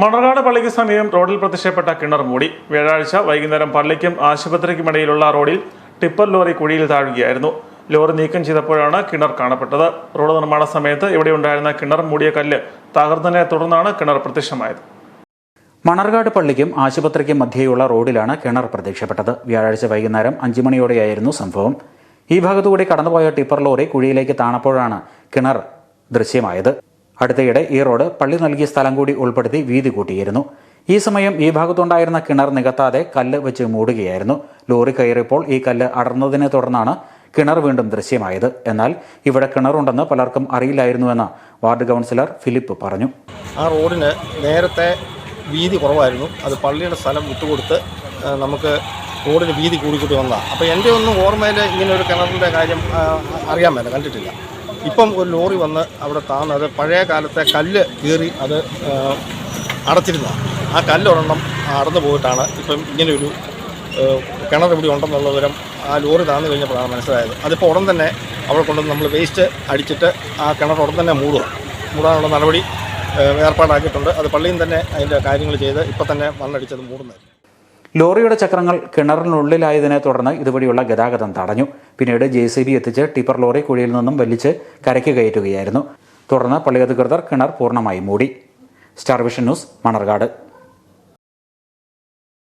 മണർകാട് പള്ളിക്ക് സമീപം റോഡിൽ പ്രത്യക്ഷപ്പെട്ട കിണർ മൂടി. വ്യാഴാഴ്ച വൈകുന്നേരം പള്ളിക്കും ആശുപത്രിക്കുമിടയിലുള്ള റോഡിൽ ടിപ്പർ ലോറി കുഴിയിൽ താഴുകയായിരുന്നു. ലോറി നീക്കം ചെയ്തപ്പോഴാണ് കിണർ കാണപ്പെട്ടത്. റോഡ് നിർമ്മാണ സമയത്ത് ഇവിടെ ഉണ്ടായിരുന്ന കിണർ മൂടിയ കല്ല് തകർന്നതിനെ തുടർന്നാണ് കിണർ പ്രത്യക്ഷമായത്. മണർകാട് പള്ളിക്കും ആശുപത്രിക്കും മധ്യേയുള്ള റോഡിലാണ് കിണർ പ്രത്യക്ഷപ്പെട്ടത്. വ്യാഴാഴ്ച വൈകുന്നേരം അഞ്ചു മണിയോടെയായിരുന്നു സംഭവം. ഈ ഭാഗത്തുകൂടി കടന്നുപോയ ടിപ്പർ ലോറി കുഴിയിലേക്ക് താണപ്പോഴാണ് കിണർ ദൃശ്യമായത്. അടുത്തയിടെ ഈ റോഡ് പള്ളി നൽകിയ സ്ഥലം കൂടി ഉൾപ്പെടുത്തി വീതി കൂട്ടിയിരുന്നു. ഈ സമയം ഈ ഭാഗത്തുണ്ടായിരുന്ന കിണർ നികത്താതെ കല്ല് വെച്ച് മൂടുകയായിരുന്നു. ലോറി കയറിയപ്പോൾ ഈ കല്ല് അടർന്നതിനെ തുടർന്നാണ് കിണർ വീണ്ടും ദൃശ്യമായത്. എന്നാൽ ഇവിടെ കിണറുണ്ടെന്ന് പലർക്കും അറിയില്ലായിരുന്നുവെന്ന് വാർഡ് കൗൺസിലർ ഫിലിപ്പ് പറഞ്ഞു. ആ റോഡിന് നേരത്തെ വീതി കുറവായിരുന്നു. അത് പള്ളിയുടെ സ്ഥലം വിട്ടുകൊടുത്ത് നമുക്ക് റോഡിന് വീതി കൂടിക്കൂട്ടി വന്നതാണ് അപ്പോൾ എന്റെ ഒന്നും ഓർമ്മയിൽ ഇങ്ങനെ ഒരു കിണറിന്റെ കാര്യം അറിയാൻ മേല കണ്ടിട്ടില്ല. ഇപ്പം ഒരു ലോറി വന്ന് അവിടെ താന്നത് പഴയ കാലത്തെ കല്ല് കീറി അത് അടച്ചിരുന്നതാണ് ആ കല്ലൊരെണ്ണം അടന്നു പോയിട്ടാണ് ഇപ്പം ഇങ്ങനെയൊരു കിണർ ഇവിടെ ഉണ്ടെന്നുള്ള വിവരം ആ ലോറി താന്നു കഴിഞ്ഞപ്പോഴാണ് മനസ്സിലായത്. അതിപ്പോൾ ഉടൻ തന്നെ അവിടെ കൊണ്ടുവന്ന് നമ്മൾ വേസ്റ്റ് അടിച്ചിട്ട് ആ കിണർ ഉടൻ തന്നെ മൂടുക. മൂടാനുള്ള നടപടി ഏർപ്പാടാക്കിയിട്ടുണ്ട്. അത് പള്ളിയും തന്നെ അതിന്റെ കാര്യങ്ങൾ ചെയ്ത് ഇപ്പം തന്നെ മണ്ണടിച്ചത് മൂടുന്നത് ലോറിയുടെ ചക്രങ്ങൾ കിണറിനുള്ളിലായതിനെ തുടർന്ന് ഇതുവഴിയുള്ള ഗതാഗതം തടഞ്ഞു. പിന്നീട് ജെ സി ബി എത്തിച്ച് ടിപ്പർ ലോറി കുഴിയിൽ നിന്നും വലിച്ച് കരയ്ക്ക് കയറ്റുകയായിരുന്നു. തുടർന്ന് പള്ളി അധികൃതർ കിണർ പൂർണമായി മൂടി. Star vision news Manarcad.